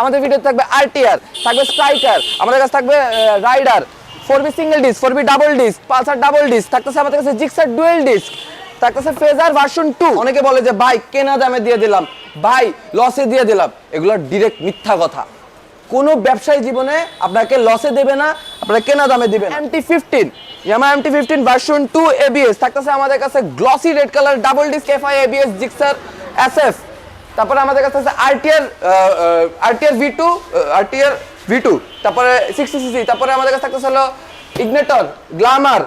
আমাদের ভিডিও থাকবে আরটিআর থাকবে স্ট্রাইকার আমাদের কাছে থাকবে Raider four B single disc four B double disc Pulsar double disc থাকতেছে আমাদের কাছে জিক্সার ডুয়েল ডিস্ক থাকতেছে ফেজার ভার্সন টু। অনেকে বলে যে ভাই কেনা দামে দিয়ে দিলাম। ভাই লসে দিয়ে দিলাম। এগুলো ডিরেক্ট মিথ্যা কথা। কোনো ব্যবসায়ী জীবনে আপনাকে লসে দেবে না আপনাকে কেনা দামে দিবে MT fifteen Yamaha MT fifteen version two ABS থাকতেছে আমাদের কাছে glossy red colour double disc FI ABS Gixxer SF তারপরে আমাদের কাছে আছে RTR RTR V two RTR V two তারপরে সিক্সটি সিসি তারপরে আমাদের কাছে থাকতেছে হলো Ignitor Glamour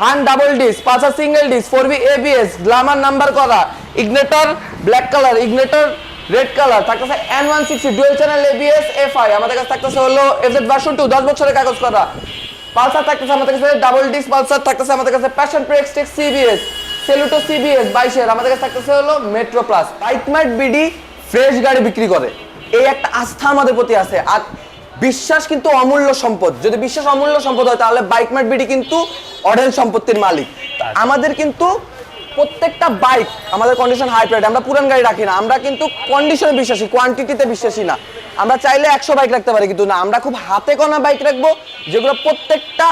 Hunk double disc পাঁচা single disc four B ABS Glamour number করা Ignitor black colour Ignitor red colour থাকতেছে N one sixty dual channel ABS F I আমাদের কাছে থাকতেছে হলো এফজেড ভার্সন টু দশ বছরের কাগজ করা পালসার থাকতেছে আমাদের কাছে ডাবল ডিস্ক পালসার থাকতেছে আমাদের কাছে Passion Pro Xtec CBS Saluto CBS বাইশের আমাদের কাছে থাকতেছে হলো Metro Plus Bike Mart BD fresh গাড়ি বিক্রি করে। এই একটা আস্থা আমাদের প্রতি আছে। আর বিশ্বাস কিন্তু অমূল্য সম্পদ। যদি বিশ্বাস অমূল্য সম্পদ হয় তাহলে বাইকমার্ট বিডি কিন্তু অঢেল সম্পত্তির মালিক। আমাদের কিন্তু প্রত্যেকটা বাইক আমাদের কন্ডিশন হাই প্রাইড আমরা পুরান গাড়ি রাখি না। আমরা কিন্তু কন্ডিশনে বিশ্বাসী কোয়ান্টিটিতে বিশ্বাসী না। আমরা চাইলে একশো বাইক রাখতে পারি কিন্তু না। আমরা খুব হাতে কনা বাইক রাখব যেগুলো প্রত্যেকটা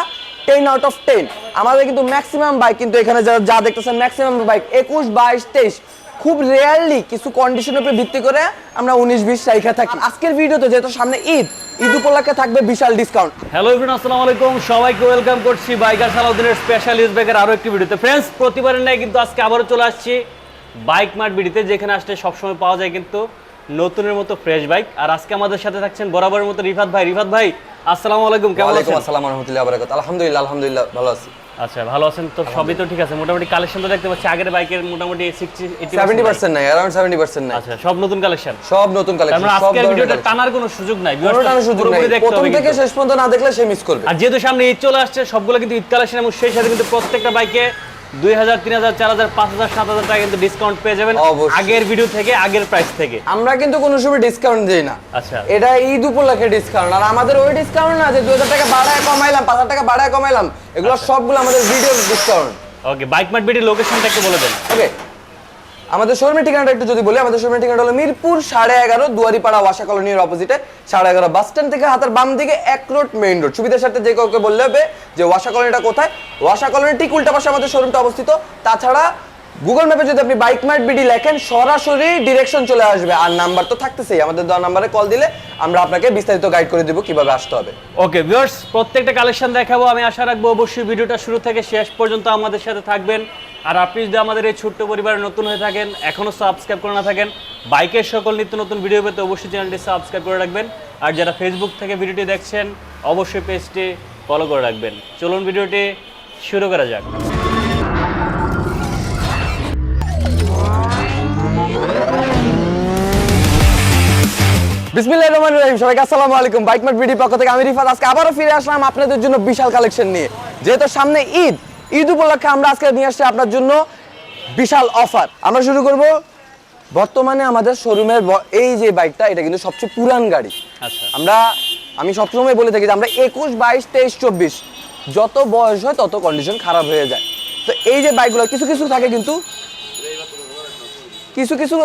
টেন আউট অফ টেন আমাদের কিন্তু ম্যাক্সিমাম বাইক কিন্তু এখানে যা যা দেখতেছেন ম্যাক্সিমাম বাইক একুশ, বাইশ, তেইশ। খুব রেয়ারলি কিছু কন্ডিশনের উপর ভিত্তি করে আমরা উনিশ, বিশ রাইখা থাকি। আজকের ভিডিওতে যেহেতু সামনে ঈদ ঈদ উপলক্ষে থাকবে বিশাল ডিসকাউন্ট হ্যালো এভরিওয়ান আসসালামু আলাইকুম। সবাইকে ওয়েলকাম করছি বাইকার সালাউদ্দিনের স্পেশাল ইউজ ব্যাগের আরও একটি ভিডিওতে। ফ্রেন্ডস প্রতিবারের ন্যায় কিন্তু আজকে আবারও চলে আসছি বাইক মার্ট বিডিতে যেখানে আসলে সবসময় পাওয়া যায় কিন্তু নতুনের মতো ফ্রেশ বাইক আর আজকে আমাদের সাথে থাকছেন বরাবরের মতো রিফাত ভাই। রিফাত ভাই আসসালামু আলাইকুম কেমন আছেন? আসসালাম রহমতুল্লাহ বারাকাত আলহামদুলিল্লাহ আলহামদুলিল্লাহ ভালো আছি। আচ্ছা ভালো আছেন তো? সবই তো ঠিক আছে। মোটামুটি কালেকশন তো দেখতে পাচ্ছি। আগের বাইকের মোটামুটি সিক্সটি সেভেন্টি পার্সেন্ট নাই অ্যারাউন্ড সেভেন্টি পার্সেন্ট নাই। আচ্ছা সব নতুন কালেকশন সব নতুন কালেকশন মানে সব আজকের ভিডিওটা টানার কোনো সুযোগ নাই টানার সুযোগ নাই। প্রথম থেকে শেষ পর্যন্ত না দেখলে সে মিস করবে। আর যেহেতু সামনে ঈদ চলে আসছে সবগুলো কিন্তু ঈদ কালেকশন এবং সেই সাথে কিন্তু প্রত্যেকটা বাইকে দুই হাজার তিন হাজার চার হাজার পাঁচ হাজার সাত হাজার টাকা কিন্তু ডিসকাউন্ট পেয়ে যাবেন। আগের ভিডিও থেকে আগের প্রাইস থেকে। আমরা কিন্তু কোনো সময় ডিসকাউন্ট দিই না। আচ্ছা। এটা ঈদ উপলক্ষে ডিসকাউন্ট আর আমাদের ওই ডিসকাউন্ট না যে দু হাজার টাকা বাড়ায় কমাইলাম পাঁচ হাজার টাকা বাড়ায় কমাইলাম এগুলো আচ্ছা। সবগুলো আমাদের video discount okay Bike Mart video লোকেশনটা একটু বলে দেন। ওকে আমাদের শোরুমের ঠিকানাটা একটু যদি বলি, আমাদের শোরুমের ঠিকানাটা হলো মিরপুর সাড়ে এগারো দুয়ারিপাড়া ওয়াসা কলোনির অপোজিটে সাড়ে এগারো বাস স্ট্যান্ড থেকে হাতের বাম দিকে এক রোড মেইন রোড সুবিধার সাথে যে কাউকে বললে হবে যে ওয়াশা কলোনিটা কোথায়? ওয়াশা কলোনির ঠিক উল্টা পাশে আমাদের শোরুমটা অবস্থিত। তাছাড়া গুগল ম্যাপে যদি আপনি বাইক মার্ট বিডি লেখেন সরাসরি ডিরেকশন চলে আসবে। আর নাম্বার তো থাকতেছেই, আমাদের দেওয়া নাম্বারে কল দিলে আমরা আপনাকে বিস্তারিত গাইড করে দিব কীভাবে আসতে হবে। ওকে ভিউয়ার্স প্রত্যেকটা কালেকশন দেখাবো, আমি আশা রাখব অবশ্যই ভিডিওটা শুরু থেকে শেষ পর্যন্ত আমাদের সাথে থাকবেন। আর আপনি যদি আমাদের এই ছোট্ট পরিবারে নতুন হয়ে থাকেন এখনও সাবস্ক্রাইব করে না থাকেন, বাইকের সকল নিত্য নতুন ভিডিও পেতে অবশ্যই চ্যানেলটি সাবস্ক্রাইব করে রাখবেন। আর যারা ফেসবুক থেকে ভিডিওটি দেখছেন, অবশ্যই পেজটি ফলো করে রাখবেন। চলুন ভিডিওটি শুরু করা যাক। বিসমিল্লাহির রহমানির রহিম সবাইকে আসসালামু আলাইকুম। বাইক মার্ট ভিডিও পক্ষ থেকে আমি রিফাত। আজকে আবারও ফিরে আসলাম আপনাদের জন্য বিশাল কালেকশন নিয়ে। যেহেতু সামনে ঈদ ঈদ উপলক্ষে আমরা আজকে নিয়ে আসছি আপনার জন্য বিশাল অফার। আমরা শুরু করব বর্তমানে আমাদের শোরুমের এই যে বাইকটা এটা কিন্তু সবচেয়ে পুরান গাড়ি। আচ্ছা। আমরা আমি সবসময় বলে থাকি যে আমরা একুশ বাইশ তেইশ চব্বিশ যত বয়স হয় তত কন্ডিশন খারাপ হয়ে যায়। তো এই যে বাইকগুলো কিছু কিছু থাকে কিন্তু কিছু কিছু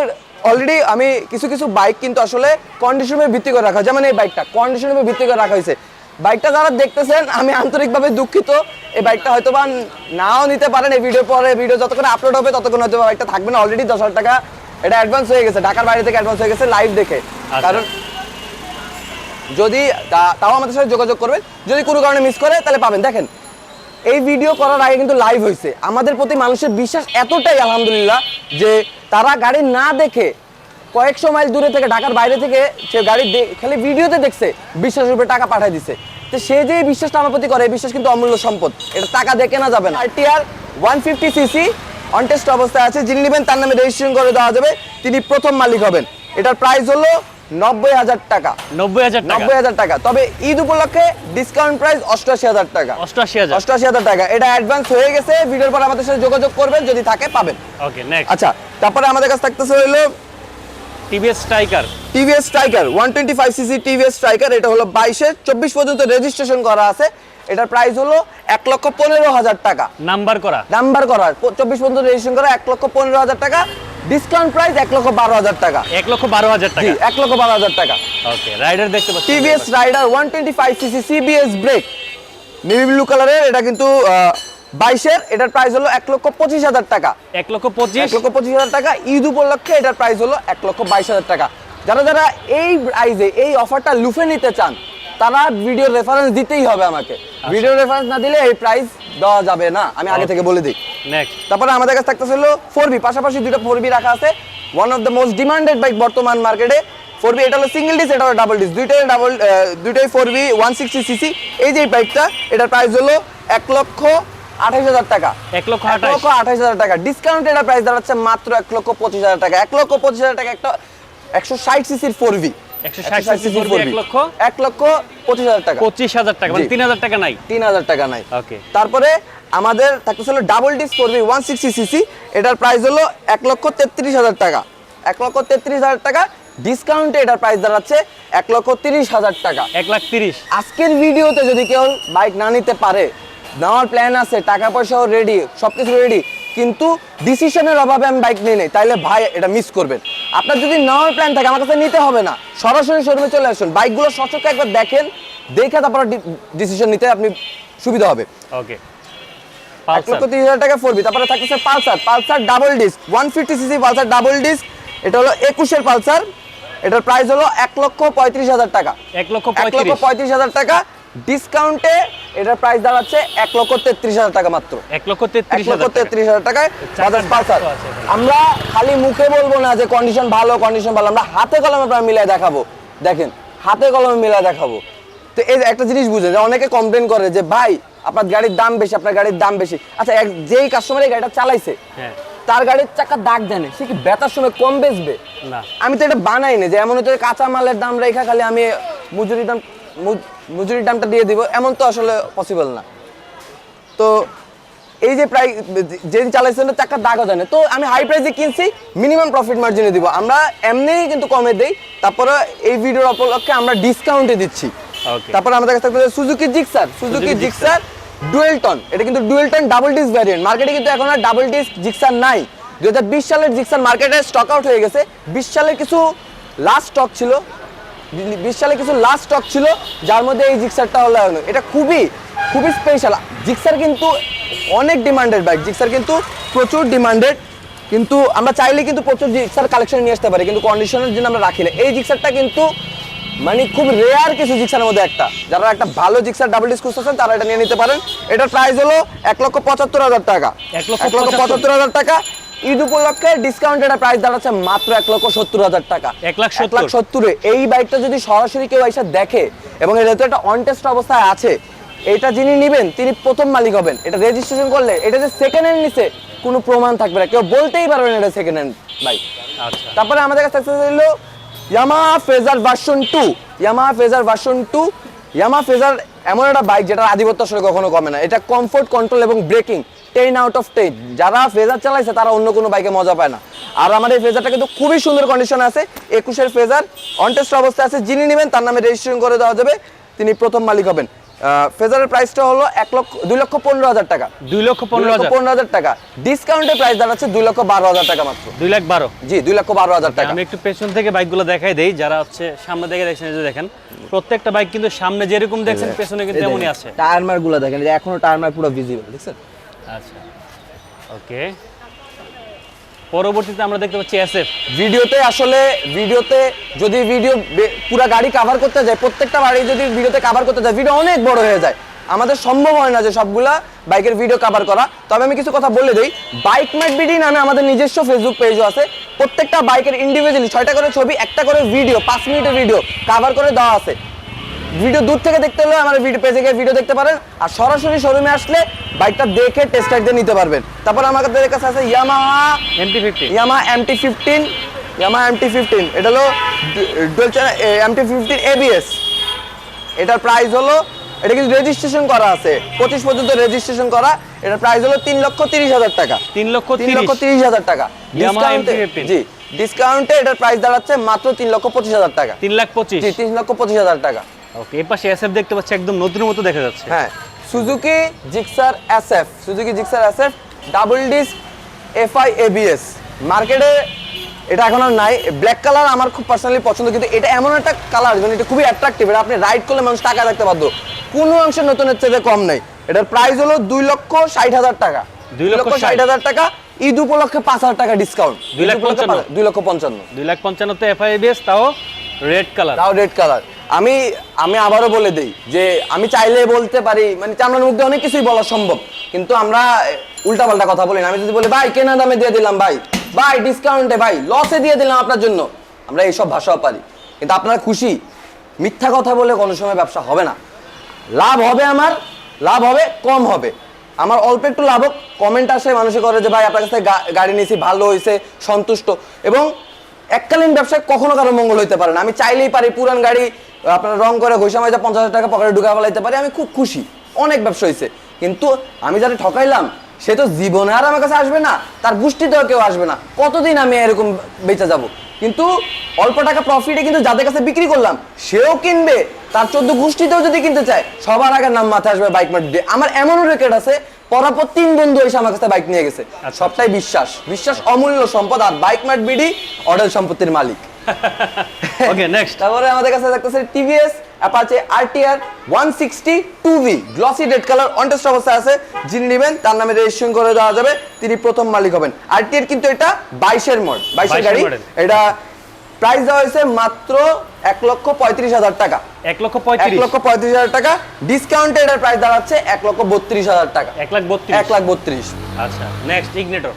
অলরেডি আমি কিছু কিছু বাইক কিন্তু আসলে কন্ডিশনের ভিত্তি করে রাখা। যেমন এই বাইকটা কন্ডিশনের ভিত্তি করে রাখা হয়েছে। বাইকটা যারা দেখতেছেন আমি আন্তরিকভাবে দুঃখিত। এই বাইকটা হয়তো বা নাও নিতে পারেন। এই ভিডিও পরে ভিডিও যতক্ষণ আপলোড হবে ততক্ষণ হয়তো বাইকটা থাকবে না। অলরেডি দশ হাজার টাকা এটা অ্যাডভান্স হয়ে গেছে। ঢাকার বাইরে থেকে অ্যাডভান্স হয়ে গেছে লাইভ দেখে। আচ্ছা। কারণ যদি তাও আমাদের সাথে যোগাযোগ করবেন। যদি কোনো কারণে মিস করে তাহলে পাবেন। দেখেন এই ভিডিও করার আগে কিন্তু লাইভ হয়েছে আমাদের প্রতি মানুষের বিশ্বাস এতটাই, আলহামদুলিল্লাহ, যে তারা গাড়ি না দেখে কয়েকশো মাইল দূরে থেকে, ঢাকার বাইরে থেকে সে গাড়ি খালি ভিডিওতে দেখছে, বিশ্বাস রূপে টাকা পাঠিয়ে দিছে। তো সে যে বিশ্বাসটা আমার প্রতি করে, এই বিশ্বাস কিন্তু অমূল্য সম্পদ। এটা টাকা দেখে না যাবে না। R TR one fifty CC on test অবস্থায় আছে। যিনি নেবেন তার নামে রেজিস্ট্রেশন করে দেওয়া যাবে। তিনি প্রথম মালিক হবেন। এটার প্রাইস হলো নব্বই হাজার টাকা। নব্বই হাজার টাকা। নব্বই হাজার টাকা। তবে ঈদ উপলক্ষে ডিসকাউন্ট প্রাইস অষ্টআশি হাজার টাকা। অষ্টআশি হাজার। অষ্টআশি হাজার টাকা। এটা অ্যাডভান্স হয়ে গেছে। ভিডিওর পর আমাদের সাথে যোগাযোগ করবেন যদি থাকে পাবেন। ওকে নেক্সট আচ্ছা তারপরে আমাদের কাছে থাকতেছে হলো TVS Striker TVS Striker one twenty five CC TVS Striker এটা হলো বাইশে। চব্বিশ পর্যন্ত রেজিস্ট্রেশন করা আছে। এটার প্রাইস হলো এক লক্ষ পনেরো হাজার টাকা। নাম্বার করা। নাম্বার করা। চব্বিশ পর্যন্ত রেজিস্ট্রেশন করা এক লক্ষ পনেরো হাজার টাকা। ডিসকাউন্ট প্রাইস এক লক্ষ বারো হাজার টাকা। এক লক্ষ বারো হাজার টাকা? এক লক্ষ বারো হাজার টাকা। ওকে রাইডার দেখতে পাচ্ছি। TVS Raider one twenty five CC CBS brake navy blue কালারের এটা কিন্তু বাইশের এটার প্রাইস হলো এক লক্ষ পঁচিশ হাজার টাকা। এক লক্ষ পঁচিশ? এক লক্ষ পঁচিশ হাজার টাকা ঈদ উপলক্ষে এটার প্রাইস হলো এক লক্ষ বাইশ হাজার টাকা। যারা যারা এই প্রাইজে এই অফারটা লুফে নিতে চান তারা ভিডিও রেফারেন্স দিতেই হবে আমাকে। ভিডিও রেফারেন্স না দিলে এই প্রাইস দেওয়া যাবে না আমি আগে থেকে বলে দিই। তারপরে আমাদের কাছে থাকতেছিল ফোর বি পাশাপাশি দুটো ফোর বি রাখা আছে। One of the most demanded bike বর্তমান মার্কেটে ফোর বি এটা হলো সিঙ্গেল ডিস এটা হলো ডাবল ডিস দুইটাই ডাবল দুইটাই four B one sixty CC এই যে বাইকটা এটার প্রাইস হলো এক লক্ষ আঠাইশ হাজার টাকা। এক লক্ষ আঠাশ লক্ষ আঠাইশ হাজার টাকা। ডিসকাউন্ট এটা প্রাইস দাঁড়াচ্ছে মাত্র এক লক্ষ পঁচিশ হাজার টাকা। এক লক্ষ পঁচিশ হাজার টাকা একটা একশো ষাট সিসির ফোর বি 160 cc 4V এক লক্ষ? এক লক্ষ পঁচিশ হাজার টাকা। পঁচিশ হাজার টাকা জি। তিন হাজার টাকা নাই? তিন হাজার টাকা নাই। ওকে। তারপরে আমাদের থাকতেছিল ডাবল ডিস করবি ওয়ান সিক্সটি সিসি এটার প্রাইস হলো এক লক্ষ তেত্রিশ হাজার টাকা। এক লক্ষ তেত্রিশ হাজার টাকা। ডিসকাউন্টে এটার প্রাইস দাঁড়াচ্ছে এক লক্ষ তিরিশ হাজার টাকা। এক লাখ তিরিশ। আজকের ভিডিওতে যদি কেউ বাইক না নিতে পারে নেওয়ার প্ল্যান আছে টাকা পয়সাও রেডি সব কিছু রেডি কিন্তু ডিসিশনের অভাবে আমি বাইক নিয়ে নেই তাইলে ভাই এটা মিস করবেন। আপনার যদি নেওয়ার প্ল্যান থাকে আমার কাছে নিতে হবে না। সরাসরি শোরুমে চলে আসুন। বাইকগুলো সচক্ষে একবার দেখেন দেখে তারপর ডিসিশন নিতে আপনি সুবিধা হবে। ওকে এক লক্ষ তিরিশ হাজার টাকা ফোরবি তারপরে থাকতেছে Pulsar Pulsar double disc one fifty CC Pulsar double disc এটা হলো একুশের পালসার এটার প্রাইস হলো এক লক্ষ পঁয়ত্রিশ হাজার টাকা। এক লক্ষ এক লক্ষ পঁয়ত্রিশ। পঁয়ত্রিশ হাজার টাকা। ডিসকাউন্টে এটার প্রাইস দাঁড়াচ্ছে এক লক্ষ তেত্রিশ হাজার টাকা মাত্র। এক লক্ষ তেত্রিশ লক্ষ হাজার তেত্রিশ হাজার টাকায় বাজাজ পালসার। আমরা খালি মুখে বলব না যে কন্ডিশন ভালো কন্ডিশন ভালো আমরা হাতে কলমে প্রায় মিলাই দেখাবো। দেখেন হাতে কলমে মিলাই দেখাবো। তো এই একটা জিনিস বুঝে যে অনেকে কমপ্লেন করে যে ভাই আপনার গাড়ির দাম বেশি আপনার গাড়ির দাম বেশি। আচ্ছা এক যেই কাস্টমার এই গাড়িটা চালাইছে হ্যাঁ। তার গাড়ির চাকা দাগ জানে সে কি বেতার সময় কম বেচবে? না। আমি তো এটা বানাই না যে এমন হচ্ছে কাঁচা মালের দাম রেখা খালি আমি মজুরি দাম মজুরির দামটা দিয়ে দিব এমন তো আসলে পসিবল না। তো এই যে প্রায় যে চালাইছেন চাকার দাগও জানে। তো আমি হাই প্রাইসে কিনছি মিনিমাম প্রফিট মার্জিনে দিব। আমরা এমনিই কিন্তু কমে দেই তারপরে এই ভিডিওর উপলক্ষে আমরা ডিসকাউন্টে দিচ্ছি। তারপরে আমাদের কাছে থাকবে Suzuki Gixxer Suzuki Gixxer dual tone এটা কিন্তু dual tone double disc variant মার্কেটে কিন্তু এখন আর ডাবল ডিস্ক জিক্সার নাই। দু হাজার বিশ সালের জিক্সার মার্কেটে স্টক আউট হয়ে গেছে। বিশ সালের কিছু লাস্ট স্টক ছিল। বিশ সালে কিছু লাস্ট স্টক ছিল যার মধ্যে এই জিক্সারটা হলো। এটা খুবই খুবই স্পেশাল জিক্সার কিন্তু অনেক ডিমান্ডেড বাইক জিক্সার কিন্তু প্রচুর ডিমান্ডেড কিন্তু আমরা চাইলে কিন্তু প্রচুর জিক্সার কালেকশন নিয়ে আসতে পারি কিন্তু কন্ডিশনের জন্য আমরা রাখি না। এই জিক্সারটা কিন্তু মানে খুব রেয়ার কিছু জিক্সারের মধ্যে একটা। যারা একটা ভালো জিক্সার ডাবল ডিস্ক খুঁজতেছেন তারা এটা নিয়ে নিতে পারেন। এটার প্রাইস হলো এক লক্ষ পঁচাত্তর হাজার টাকা। এক লক্ষ পঁচাত্তর হাজার টাকা। ঈদ উপলক্ষে ডিসকাউন্ট এটা প্রাইস দাঁড়াচ্ছে মাত্র এক লক্ষ সত্তর হাজার টাকা। এক লাখ লাখ সত্তরে। এই বাইকটা যদি সরাসরি কেউ এসে দেখে এবং এটা তো একটা অনটেস্ট অবস্থায় আছে এটা যিনি নেবেন তিনি প্রথম মালিক হবেন। এটা রেজিস্ট্রেশন করলে এটা যে সেকেন্ড হ্যান্ড নিছে কোনো প্রমাণ থাকবে না। কেউ বলতেই পারবে না এটা সেকেন্ড হ্যান্ড বাইক আচ্ছা। তারপরে আমাদের কাছে হলো Yamaha Fazer version two Yamaha Fazer version two Yamaha Fazer এমন একটা বাইক যেটা আধিপত্য আসলে কখনো কমে না। এটা কমফোর্ট কন্ট্রোল এবং braking ten out of ten যারা ফেজার চালাইছে তারা অন্য কোনো বাইকে মজা পায় না। আর আমার এই ফেজারটা কিন্তু খুবই সুন্দর কন্ডিশনে আছে। একুশের ফেজার অনটেস্ট অবস্থায় আছে। যিনি নেবেন তার নামে রেজিস্ট্রেশন করে দেওয়া যাবে। তিনি প্রথম মালিক হবেন। ফেজারের প্রাইসটা হলো এক লক্ষ দুই লক্ষ পনেরো হাজার টাকা। দুই লক্ষ পনেরো হাজার। পনেরো হাজার টাকা। ডিসকাউন্টের প্রাইস দাঁড়াচ্ছে দুই লক্ষ বারো হাজার টাকা মাত্র। দুই লাখ বারো। জি দুই লক্ষ বারো হাজার টাকা। আমি একটু পেছন থেকে বাইকগুলো দেখাই দেই। যারা হচ্ছে সামনে থেকে দেখছেন যে দেখেন প্রত্যেকটা বাইক কিন্তু সামনে যেরকম দেখছেন পেছনে কিন্তু এমনই আছে। টায়ার মারগুলো দেখেন এখনও টায়ার মার পুরো ভিজিবল দেখছেন? আচ্ছা। ওকে। পরবর্তীতে আমরা দেখতে পাচ্ছি ভিডিওতে আসলে, ভিডিওতে যদি ভিডিও পুরা গাড়ি করতে যায়, প্রত্যেকটা বাড়ি যদি ভিডিওতে করতে যায় ভিডিও অনেক বড় হয়ে যায়। আমাদের সম্ভব হয় না যে সবগুলা বাইকের ভিডিও কভার করা। তবে আমি কিছু কথা বলে দিই। বাইক ম্যাট বিডি নামে আমাদের নিজস্ব ফেসবুক পেজও আছে। প্রত্যেকটা বাইকের ইন্ডিভিজুয়ালি ছয়টা করে ছবি, একটা করে ভিডিও পাঁচ মিনিটের ভিডিও কভার করে দেওয়া আছে। ভিডিও দূর থেকে দেখতে হলে আমার ভিডিও পেজে গিয়ে ভিডিও দেখতে পারেন। আর সরাসরি শোরুমে আসলে বাইকটা দেখে টেস্ট রাইড দিয়ে নিতে পারবেন। তারপর আমাদের কাছে আছে Yamaha MT fifty Yamaha MT fifteen Yamaha MT fifteen এটা হলো dual channel MT fifteen ABS এটার প্রাইস হলো এটা কিন্তু রেজিস্ট্রেশন করা আছে। পঁচিশ পর্যন্ত রেজিস্ট্রেশন করা। এটার প্রাইস হলো তিন লক্ষ তিরিশ হাজার টাকা। তিন লক্ষ তিন তিরিশ। লক্ষ তিরিশ হাজার টাকা। জি ডিসকাউন্টে এটার প্রাইস দাঁড়াচ্ছে মাত্র তিন লক্ষ পঁচিশ হাজার টাকা। তিন লাখ পঁচিশ। জি তিন লক্ষ পঁচিশ হাজার টাকা। ওকে এই পাশে এসএফ দেখতে পাচ্ছি একদম নতুন মতো দেখা যাচ্ছে। হ্যাঁ Suzuki Gixxer SF Suzuki Gixxer SF double disc FI ABS মার্কেটে এটা এখন আর নাই ব্ল্যাক কালার আমার খুব পার্সোনালি পছন্দ কিন্তু এটা এমন একটা কালার মানে এটা খুবই অ্যাট্রাকটিভ এটা আপনি রাইড করলে মানুষ টাকা রাখতে বাধ্য। কোনো অংশে নতুনের চেয়ে কম নেই। এটার প্রাইস হলো দুই লক্ষ ষাট হাজার টাকা। দুই লক্ষ ষাট। হাজার টাকা ঈদ উপলক্ষে পাঁচ হাজার টাকা ডিসকাউন্ট দুই লাখ পঞ্চান্ন। দুই লক্ষ পঞ্চান্ন। দুই লাখ পঞ্চান্নতে এফআইবিএস তাও রেড কালার তাও রেড কালার আমি আমি আবারও বলে দেই যে আমি চাইলে বলতে পারি মানে চামড়ার মুখ দিয়ে অনেক কিছুই বলা সম্ভব, কিন্তু আমরা উল্টা পাল্টা কথা বলি না। আমি যদি বলি, ভাই, কেনা দামে দিয়ে দিলাম ভাই ভাই ডিসকাউন্টে ভাই লসে দিয়ে দিলাম আপনার জন্য। আমরা এইসব ভাষাও পারি। কিন্তু আপনারা খুশি? মিথ্যা কথা বলে কোনো সময় ব্যবসা হবে না। লাভ হবে আমার, লাভ হবে, কম হবে। আমার অল্প একটু লাভ হোক কমেন্ট আসে, মানুষে করে যে, ভাই, আপনার কাছে গাড়ি নিয়েছি, ভালো হয়েছে সন্তুষ্ট। এবং এককালীন ব্যবসায় কখনো কারও মঙ্গল হইতে পারে না। আমি চাইলেই পারি, পুরান গাড়ি আপনার রং করে ঘষা মাইজা পঞ্চাশ হাজার টাকা পকেটে ঢুকা ফেলাইতে পারি আমি খুব খুশি। অনেক ব্যবসা হয়েছে কিন্তু আমি যারা ঠকাইলাম সে তো জীবনে আর আমার কাছে আসবে না তার গোষ্ঠীতেও কেউ আসবে না। কতদিন আমি এরকম বেঁচে যাব? কিন্তু অল্প টাকা প্রফিটে কিন্তু যাদের কাছে বিক্রি করলাম সেও কিনবে তার চোদ্দ গোষ্ঠীতেও যদি কিনতে চায় সবার আগে নাম মাথায় আসবে বাইক দিয়ে। আমার এমনও রেকর্ড আছে পরাপর তিন বন্ধু এসে আমার কাছে বাইক নিয়ে গেছে। সবটাই বিশ্বাস। বিশ্বাস অমূল্য সম্পদ আর বাইক মার্ট বিডি অডেল সম্পত্তির মালিক। ওকে নেক্সট তারপরে আমাদের কাছে থাকতেছে TVS Apache RTR glossy red colour on test অবস্থায় আছে। যিনি নেবেন তার নামে রেজিস্ট্রেশন করে দেওয়া যাবে। তিনি প্রথম মালিক হবেন। আরটিআর কিন্তু এটা বাইশের মড বাইশের 22 এর গাড়ি এটা প্রাইস দেওয়া হয়েছে মাত্র এক লক্ষ পঁয়ত্রিশ হাজার টাকা। এক লক্ষ পঁয়ত্রিশ। লক্ষ পঁয়ত্রিশ হাজার টাকা। ডিসকাউন্টে এটার প্রাইস দাঁড়াচ্ছে এক লক্ষ বত্রিশ হাজার টাকা। এক লাখ বত্রিশ। এক লাখ বত্রিশ। আচ্ছা নেক্সট ইগনেটর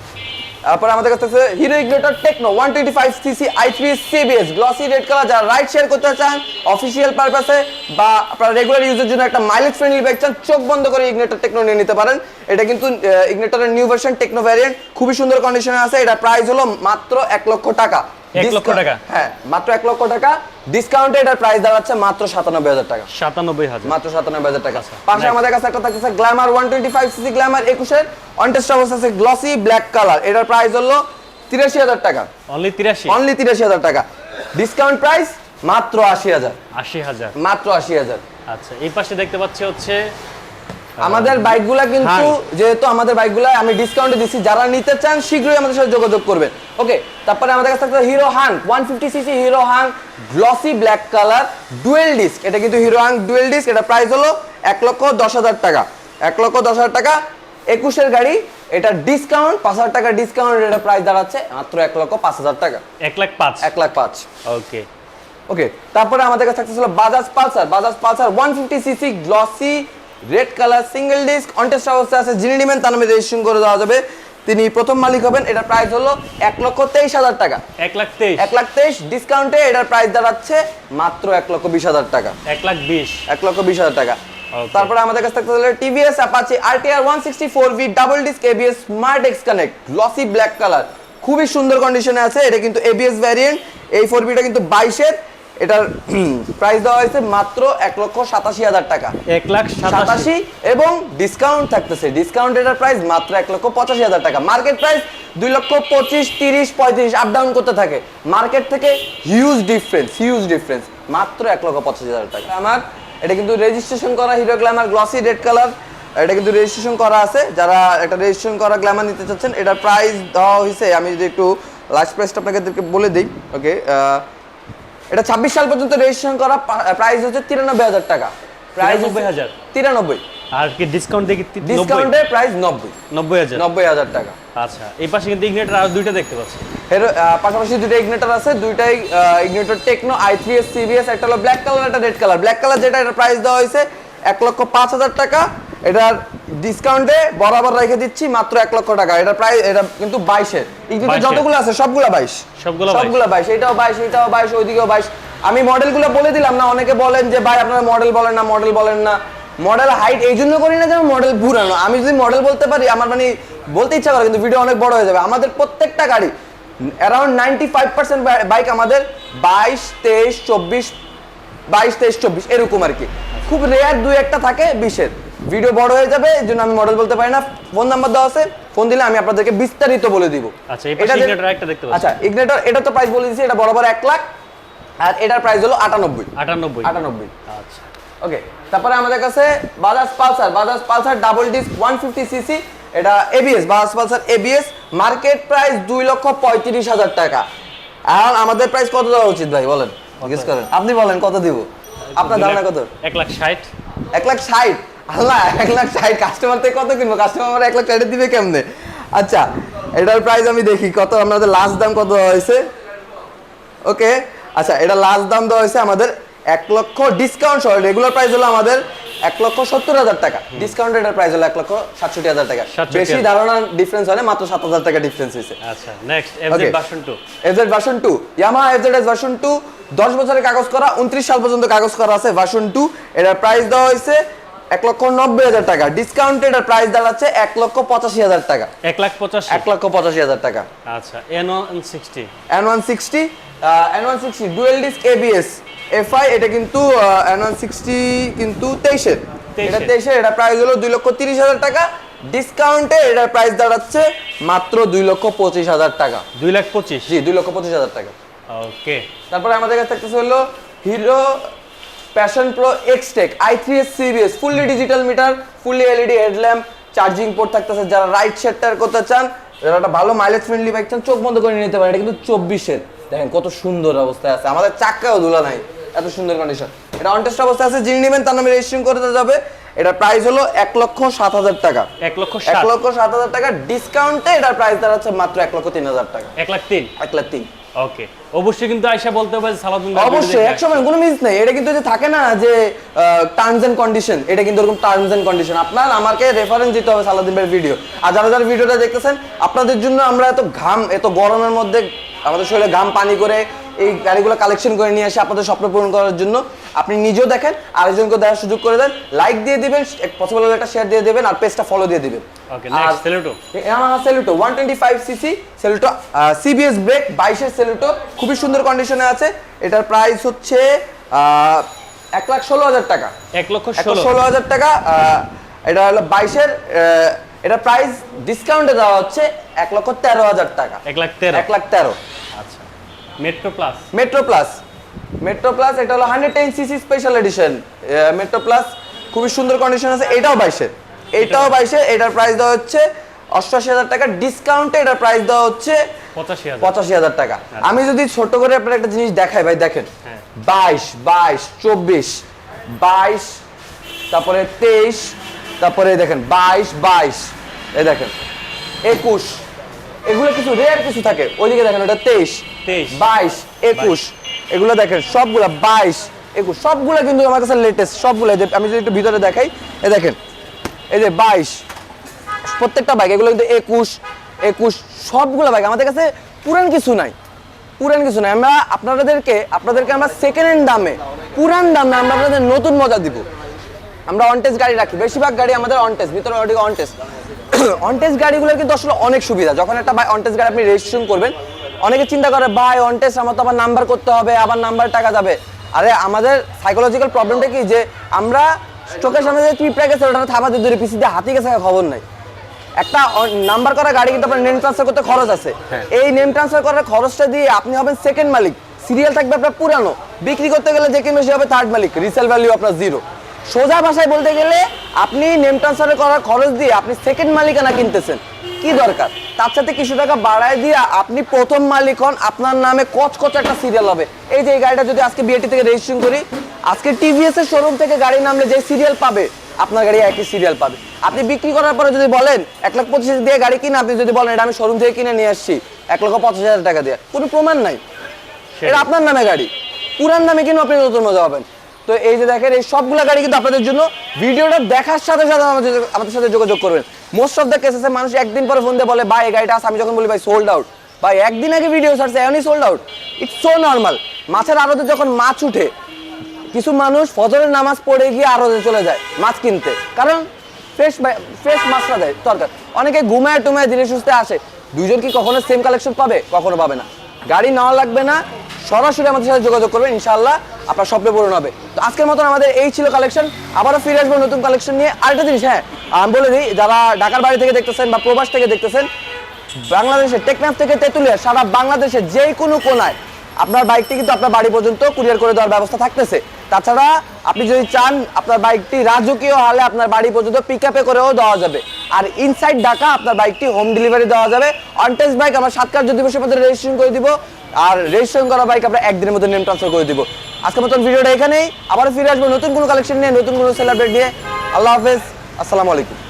তারপরে আমাদের কাছে আছে Hero Ignitor Techno one twenty five CC I three CBS glossy red colour যারা রাইট শেয়ার করতে চান অফিসিয়াল পারপাসে বা আপনারা রেগুলার ইউজের জন্য একটা মাইলেজ ফ্রেন্ডলি বাইক চান, চোখ বন্ধ করে ইগনিটর টেকনো নিয়ে নিতে পারেন। এটা কিন্তু ইগনিটরের নিউ ভার্সন টেকনো ভ্যারিয়েন্ট খুবই সুন্দর কন্ডিশনে আছে। এটা প্রাইস হলো মাত্র এক লক্ষ টাকা। এক লক্ষ টাকা? হ্যাঁ মাত্র এক লক্ষ টাকা। ডিসকাউন্টে এটার প্রাইস দাঁড়াচ্ছে মাত্র সাতানব্বই হাজার টাকা। সাতানব্বই হাজার। মাত্র সাতানব্বই হাজার টাকা। পাশে আমাদের কাছে একটা থাকতেছে Glamour one twenty five CC Glamour একুশের। অনটেস্ট অবস্থা আছে গ্লসি ব্ল্যাক কালার এটার প্রাইস হলো তিরাশি হাজার টাকা। অনলি তিরাশি? অনলি তিরাশি হাজার টাকা। ডিসকাউন্ট প্রাইস মাত্র আশি হাজার। আশি হাজার। মাত্র আশি হাজার। আচ্ছা এই পাশে দেখতে পাচ্ছি হচ্ছে আমাদের বাইকগুলা কিন্তু যেহেতু আমাদের বাইকগুলা আমি ডিসকাউন্টে দিচ্ছি যারা নিতে চান শীঘ্রই আমাদের সাথে যোগাযোগ করবেন। ওকে তারপরে আমাদের কাছে থাকছে Hero Hunk one fifty CC Hero Hunk glossy black colour dual disc এটা কিন্তু হিরো হাং ডুয়েল ডিস্ক এটা প্রাইস হলো এক লক্ষ দশ হাজার টাকা। এক লক্ষ দশ হাজার টাকা একুশের গাড়ি এটা ডিসকাউন্ট পাঁচ হাজার টাকা ডিসকাউন্ট এটা প্রাইস দাঁড়াচ্ছে মাত্র এক লক্ষ পাঁচ হাজার টাকা। এক লাখ পাঁচ? এক লাখ পাঁচ। ওকে ওকে তারপরে আমাদের কাছে থাকতেছিল Bajaj Pulsar Bajaj Pulsar one fifty CC glossy red colour single disc on test অবস্থায় আছে যিনি নেবেন তার নামে রেজিস্ট্রেশন করে দেওয়া যাবে। তিনি প্রথম মালিক হবেন এটার প্রাইস হলো এক লক্ষ তেইশ হাজার টাকা। এক লাখ তেইশ। এক লাখ তেইশ ডিসকাউন্টে এটার প্রাইস দাঁড়াচ্ছে মাত্র এক লক্ষ বিশ হাজার টাকা। এক লাখ বিশ। এক লক্ষ বিশ হাজার টাকা. তারপরে আমাদের কাছে থাকতে হলো TVS Apache RTR one sixty four V double disc ABS smart X connect glossy black colour খুবই সুন্দর কন্ডিশনে আছে এটা কিন্তু এবিএস ভ্যারিয়েন্ট এই ফোর ভিটা কিন্তু বাইশের। এটার প্রাইস দেওয়া হয়েছে মাত্র এক লক্ষ সাতাশি হাজার টাকা। এক লাখ সাতাশি। এবং ডিসকাউন্ট থাকতেছে। ডিসকাউন্ট এটার প্রাইস মাত্র এক লক্ষ পঁচাশি হাজার টাকা। মার্কেট প্রাইস দুই লক্ষ পঁচিশ তিরিশ পঁয়ত্রিশ আপ ডাউন করতে থাকে। মার্কেট থেকে হিউজ ডিফারেন্স হিউজ ডিফারেন্স মাত্র এক লক্ষ পঁচাশি হাজার টাকা। আমার এটা কিন্তু রেজিস্ট্রেশন করা Hero Glamour glossy red colour এটা কিন্তু রেজিস্ট্রেশন করা আছে। যারা এটা রেজিস্ট্রেশন করা গ্ল্যামার নিতে চাচ্ছেন এটার প্রাইস দেওয়া হয়েছে। আমি যদি একটু লাস্ট প্রাইসটা আপনাকে বলে দিই ওকে এটা ছাব্বিশ সাল পর্যন্ত রেজিস্ট্রেশন করা প্রাইস হচ্ছে তিরানব্বই হাজার টাকা। প্রাইস 93,000 তিরানব্বই আর কি ডিসকাউন্ট দেখি ডিসকাউন্টের প্রাইস নব্বই। নব্বই হাজার? নব্বই হাজার টাকা। আচ্ছা এই পাশে কিন্তু ইগনেটর আর দুইটা দেখতে পাচ্ছি। এর পাশাপাশি দুটো ইগনেটর আছে দুইটাই Ignitor Techno I three S CBS একটা হলো ব্ল্যাক কালার একটা রেড কালার ব্ল্যাক কালার যেটা এটার প্রাইস দেওয়া হয়েছে এক লক্ষ পাঁচ হাজার টাকা। এটার ডিসকাউন্টে বরাবর রেখে দিচ্ছি মাত্র এক লক্ষ টাকা। এটা প্রায় এটা কিন্তু বাইশের 22 যতগুলো আছে সবগুলো বাইশ। সবগুলো 22 সবগুলো বাইশ। এটাও বাইশ এটাও বাইশ ওইদিকেও বাইশ। আমি মডেলগুলো বলে দিলাম না অনেকে বলেন যে ভাই আপনারা মডেল বলেন না মডেল বলেন না। মডেল হাইট এই জন্য করি না যে মডেল পুরানো। আমি যদি মডেল বলতে পারি আমার মানে বলতে ইচ্ছা করে কিন্তু ভিডিও অনেক বড় হয়ে যাবে। আমাদের প্রত্যেকটা গাড়ি around ninety five percent bike আমাদের বাইশ তেইশ চব্বিশ বাইশ তেইশ চব্বিশ এরকম আর কি। খুব রেয়ার দুই একটা থাকে বিশের। ভিডিও বড় হয়ে যাবে এই জন্য আমি মডেল বলতে পারি না। ফোন নাম্বার দেওয়া আছে ফোন দিলে আমি আপনাদেরকে বিস্তারিত বলে দিব। আচ্ছা, এটা যে- একটা দেখতে পাচ্ছি। আচ্ছা ইগনেটর এটা তো প্রাইস বলে দিচ্ছি এটা বরাবর এক লাখ আর এটার প্রাইস হলো আটানব্বই। আটানব্বই। আটানব্বই। আচ্ছা। ওকে তারপরে আমাদের কাছে Bajaj Pulsar Bajaj Pulsar double disc one fifty CC এটা এবিএস বাস পালসার এবিএস মার্কেট প্রাইস দুই লক্ষ পঁয়ত্রিশ হাজার টাকা। এখন আমাদের প্রাইস কত দেওয়া উচিত ভাই বলেন? জিজ্ঞেস করেন। আপনি বলেন কত দিব? আপনার ধারণা কত? এক লাখ ষাট। এক লাখ ষাট? আল্লাহ এক লাখ ষাট কাস্টমার থেকে কত কিনবো? কাস্টমার আমার এক লাখ ষাটে দিবে কেমনে? আচ্ছা এটার প্রাইস আমি দেখি। কত? আপনাদের লাস্ট দাম কত হয়েছে? ওকে আচ্ছা এটা লাস্ট দাম দেওয়া হয়েছে আমাদের এক লক্ষ ডিসকাউন্ট সহ। রেগুলার প্রাইস হলো আমাদের এক লক্ষ সত্তর হাজার টাকা। ডিসকাউন্ট এটার প্রাইস হলো এক লক্ষ সাতষট্টি হাজার টাকা। বেশি ধারণা ডিফারেন্স হয় মাত্র সাত হাজার টাকা ডিফারেন্স হয়েছে। আচ্ছা next FZ version two FZ version two Yamaha FZ S version two দশ বছরের কাগজ করা উনত্রিশ সাল পর্যন্ত কাগজ করা আছে ভার্সন টু এটার প্রাইস দেওয়া হয়েছে এক লক্ষ নব্বই হাজার টাকা। ডিসকাউন্ট এটার প্রাইস দাঁড়াচ্ছে এক লক্ষ পঁচাশি হাজার টাকা। এক লাখ পঁচাশি। এক লক্ষ পঁচাশি হাজার টাকা। আচ্ছা N one sixty N one sixty N one sixty dual disc ABS FI এটা কিন্তু এন ওয়ান সিক্সটি কিন্তু তেইশের এটা তেইশের এটা প্রাইস হলো দুই লক্ষ তিরিশ হাজার টাকা। ডিসকাউন্টে এটার প্রাইস দাঁড়াচ্ছে মাত্র দুই লক্ষ পঁচিশ হাজার টাকা। দুই লাখ পঁচিশ। জি দুই লক্ষ পঁচিশ হাজার টাকা। ওকে তারপরে আমাদের কাছে থাকতেছে হলো Hero Passion Pro Xtec I three S CBS fully digital meter fully LED headlamp charging port থাকতেছে। যারা রাইট শেডটার করতে চান যারা একটা ভালো মাইলেজ ফ্রেন্ডলি বাইক চান চোখ বন্ধ করে নিতে পারেন। এটা কিন্তু চব্বিশের। দেখেন কত সুন্দর অবস্থায় আছে। আমাদের চাক্কাও ধুলা নাই। এত সুন্দর কন্ডিশন এটা অনটেস্ট অবস্থায় আছে। যিনি নেবেন তার নামে রেজিস্ট্রেশন করতে যাবে। এটার প্রাইস হলো এক লক্ষ সাত হাজার টাকা। এক লক্ষ এক লক্ষ সাত হাজার টাকা ডিসকাউন্টে এটার প্রাইস দাঁড়াচ্ছে মাত্র এক লক্ষ তিন হাজার টাকা। এক লাখ তিন। এক লাখ তিন। ওকে অবশ্যই কিন্তু আয়সা বলতে হবে সালাদুন অবশ্যই একশো মানে কোনো মিস নেই। এটা কিন্তু যে থাকে না যে টার্মস এন্ড কন্ডিশন এটা কিন্তু এরকম টার্মস এন্ড কন্ডিশন আপনার আমাকে রেফারেন্স দিতে হবে সালাদিন ভাইয়ের ভিডিও আর যারা যারা ভিডিওটা দেখতেছেন আপনাদের জন্য আমরা এত ঘাম এত গরমের মধ্যে আমাদের শরীরে ঘাম পানি করে এই গাড়িগুলো কালেকশন করে নিয়ে আসে আপনাদের স্বপ্ন পূরণ করার জন্য আপনি নিজেও দেখেন আরেকজনকে দেখার সুযোগ করে দেন লাইক দিয়ে দিবেন পসিবল হলে একটা শেয়ার দিয়ে দেবেন আর পেজটা ফলো দিয়ে দিবেন। Okay next Saluto Yamaha Saluto one twenty five CC Saluto CBS brake বাইশের সেলুটো খুবই সুন্দর কন্ডিশনে আছে এটার প্রাইস হচ্ছে এক লাখ ষোলো হাজার টাকা। এক লক্ষ ষোলো। ষোলো হাজার টাকা এটা হলো বাইশের এটা প্রাইস ডিসকাউন্টে দেওয়া হচ্ছে এক লক্ষ তেরো হাজার টাকা। এক লাখ তেরো? এক লাখ তেরো। আচ্ছা। Metro Plus Metro Plus Metro Plus এটা হলো hundred ten CC special edition Metro Plus খুবই সুন্দর কন্ডিশন আছে। এটাও বাইশের এটাও বাইশের এটার প্রাইস দেওয়া হচ্ছে অষ্টআশি হাজার টাকা। ডিসকাউন্টে এটার প্রাইস দেওয়া হচ্ছে পঁচাশি হাজার। টাকা। আমি যদি ছোট করে আপনার একটা জিনিস দেখাই ভাই দেখেন। হ্যাঁ। বাইশ বাইশ চব্বিশ বাইশ তারপরে তেইশ তারপরে দেখেন বাইশ বাইশ। এই দেখেন একুশ। এগুলো কিছু রেয়ার কিছু থাকে। ওইদিকে দেখেন ওটা তেইশ। বাইশ একুশ। এগুলো দেখেন সবগুলা বাইশ একুশ। সবগুলো কিন্তু আমার কাছে লেটেস্ট সবগুলো। যে আমি যদি একটু ভিতরে দেখাই এই দেখেন এই যে বাইশ। প্রত্যেকটা বাইক এগুলো কিন্তু একুশ একুশ সবগুলো বাইক আমাদের কাছে পুরান কিছু নাই। পুরান কিছু নাই। আমরা আপনাদেরকে আপনাদেরকে আমরা সেকেন্ড হ্যান্ড দামে পুরান দামে আমরা আপনাদের নতুন মজা দিব। আমরা অনটেস্ট গাড়ি রাখি। বেশিরভাগ গাড়ি আমাদের অনটেস্ট ভিতরে অডিও অনটেস্ট অনটেস্ট গাড়িগুলোর কিন্তু আসলে অনেক সুবিধা। যখন একটা বাই অনটেস্ট গাড়ি আপনি রেজিস্ট্রেশন করবেন অনেকে চিন্তা করে ভাই অনটেস্ট আমার তো আবার নাম্বার করতে হবে আবার নাম্বার টাকা যাবে। আরে আমাদের সাইকোলজিক্যাল প্রবলেমটা কি? যে আমরা চোখের সামনে যে চিপড়ে গেছে ওটা থামাতে দূরে পিছিয়ে দিয়ে হাতি গেছে খবর নাই। একটা নাম্বার করা গাড়ি কিন্তু আপনার নেম ট্রান্সফার করতে খরচ আছে। এই নেম ট্রান্সফার করার খরচটা দিয়ে আপনি হবেন সেকেন্ড মালিক। সিরিয়াল থাকবে আপনার পুরানো। বিক্রি করতে গেলে যে কিনবে সে হবে থার্ড মালিক। রিসেল ভ্যালু আপনার জিরো সোজা ভাষায় বলতে গেলে আপনি নেম ট্রান্সফার করার খরচ দিয়ে আপনি সেকেন্ড মালিকানা কিনতেছেন। কি দরকার? তার সাথে কিছু টাকা বাড়ায় দিয়ে আপনি প্রথম মালিক হন আপনার নামে কচ কচ একটা সিরিয়াল হবে। এই যে এই গাড়িটা যদি আজকে বিএটি থেকে রেজিস্ট্রেশন করি আজকে টিভিএস এর শোরুম থেকে গাড়ি নামলে যে সিরিয়াল পাবে আপনার গাড়ি একই সিরিয়াল পাবে। আপনি বিক্রি করার পরে যদি বলেন এক লাখ পঁচিশ হাজার দিয়ে গাড়ি কিনে আপনি যদি বলেন এটা আমি শোরুম থেকে কিনে নিয়ে আসছি এক লক্ষ পঁচিশ হাজার টাকা দিয়ে কোনো প্রমাণ নাই। এটা আপনার নামে গাড়ি। পুরান নামে কিন্তু আপনি নতুন মজা পাবেন। তো এই যে দেখেন, এই সবগুলো গাড়ি কিন্তু আপনাদের জন্য ভিডিওটা দেখার সাথে সাথে আমাদের সাথে যোগাযোগ করবেন। মোস্ট অফ দ্য কেসেসে মানুষ একদিন পরে ফোন দিয়ে বলে, ভাই, এই গাড়িটা আছে। আমি যখন বলি, ভাই সোল্ড আউট ভাই, একদিন আগে ভিডিও ছাড়ছে, এখনই sold out it's so normal মাছের আড়তে যখন মাছ উঠে, কিছু মানুষ ফজরের নামাজ পড়ে গিয়ে আড়তে চলে যায় মাছ কিনতে। কারণ ফ্রেশ ফ্রেশ মাছটা দেয় তরকার অনেকে ঘুমায় টুমায় ধীরে সুস্থে আসে। দুইজন কি কখনো সেম কালেকশন পাবে? কখনো পাবে না। গাড়ি নেওয়া লাগবে না সরাসরি আমাদের সাথে যোগাযোগ করবেন, ইনশাআল্লাহ আপনার স্বপ্ন পূরণ হবে। তো আজকের মতন আমাদের এই ছিল কালেকশন আবারও ফিরে আসব নতুন কালেকশন নিয়ে। আরেকটা জিনিস হ্যাঁ আমি বলে দিই, যারা ঢাকার বাড়ি থেকে দেখতেছেন বা প্রবাস থেকে দেখতেছেন, বাংলাদেশের টেকনাফ থেকে তেঁতুলিয়া, সারা বাংলাদেশের যে কোনো কোনায় আপনার বাইকটি কিন্তু আপনার বাড়ি পর্যন্ত কুরিয়ার করে দেওয়ার ব্যবস্থা থাকতেছে। তাছাড়া আপনি যদি চান, আপনার বাইকটি রাজকীয় হালে আপনার বাড়ি পর্যন্ত পিক আপে করেও দেওয়া যাবে। আর ইনসাইড ঢাকা আপনার বাইকটি হোম ডেলিভারি দেওয়া যাবে। অন টেস্ট বাইক আমরা সাত কার্য দিবসের মধ্যে রেজিস্ট্রেশন করে দিব। আর রেজিস্ট্রেশন করা বাইক আমরা একদিনের মধ্যে নেম ট্রান্সফার করে দিব। আজকের মতন ভিডিওটা এখানেই। আবার ফিরে আসব নতুন কোনো কালেকশন নিয়ে, নতুন কোনো সেলিব্রেট নিয়ে। আল্লাহ হাফেজ। আসসালামু আলাইকুম।